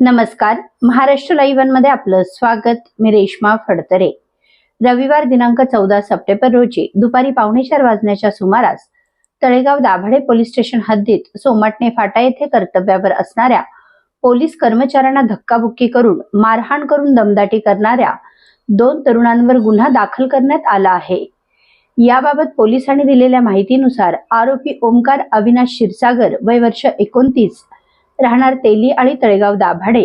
नमस्कार. महाराष्ट्र लाईव्हमध्ये आपलं स्वागत. मी रेश्मा फडतरे. रविवार दिनांक चौदा सप्टेंबर रोजी दुपारी पावणे चार वाजण्याच्या सुमारास तळेगाव दाभाडे पोलीस स्टेशन हद्दीत सोमाटणे फाटा येथे कर्तव्यावर असणाऱ्या पोलीस कर्मचाऱ्यांना धक्काबुक्की करून मारहाण करून दमदाटी करणाऱ्या दोन तरुणांवर गुन्हा दाखल करण्यात आला आहे. याबाबत पोलिसांनी दिलेल्या माहितीनुसार आरोपी ओमकार अविनाश क्षीरसागर वय वर्ष एकोणतीस राहणार तेली आणि तळेगाव दाभाडे.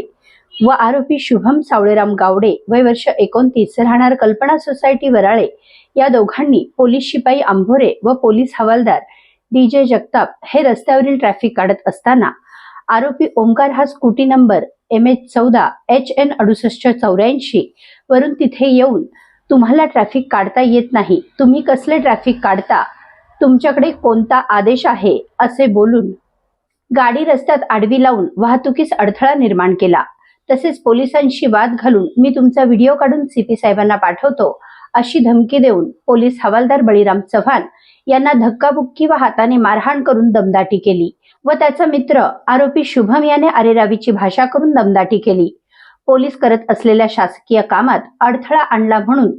व आरोपी शुभम सावळेराम गावडे वय वर्ष एकोणतीस राहणार कल्पना सोसायटी वराळे. या दोघांनी पोलीस शिपाई आंभोरे व पोलीस हवालदार डी जे जगताप हे रस्त्यावरील ट्रॅफिक काढत असताना आरोपी ओमकार हा स्कूटी नंबर एम एच चौदा एच एन अडुसष्ट चौऱ्याऐंशी वरून तिथे येऊन तुम्हाला ट्रॅफिक काढता येत नाही. तुम्ही कसले ट्रॅफिक काढता? तुमच्याकडे कोणता आदेश आहे? असे बोलून गाडी रस्त्यात आडवी लावून वाहतुकीस अडथळा निर्माण केला. तसेच पोलिसांशी वाद घालून मी तुमचा व्हिडिओ काढून सीपी साहेबांना पाठवतो अशी धमकी देऊन पोलीस हवालदार बळीराम चव्हाण यांना धक्काबुक्की व हाताने मारहाण करून दमदाटी केली व त्याचा मित्र आरोपी शुभम याने अरेरावीची भाषा करून दमदाटी केली. पोलीस करत असलेल्या शासकीय कामात अडथळा आणला म्हणून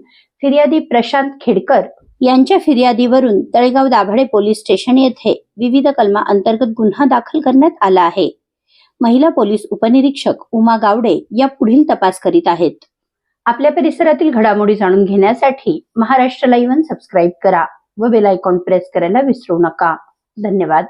फिर्यादी प्रशांत खेडकर यांच्या फिर्यादीवरून तळेगाव दाभाडे पोलीस स्टेशन येथे विविध कलमा अंतर्गत गुन्हा दाखल करण्यात आला आहे. महिला पोलीस उपनिरीक्षक उमा गावडे या पुढील तपास करीत आहेत. आपल्या परिसरातील घडामोडी जाणून घेण्यासाठी महाराष्ट्र लाईव्ह सबस्क्राईब करा व बेल आयकॉन प्रेस करायला विसरू नका. धन्यवाद.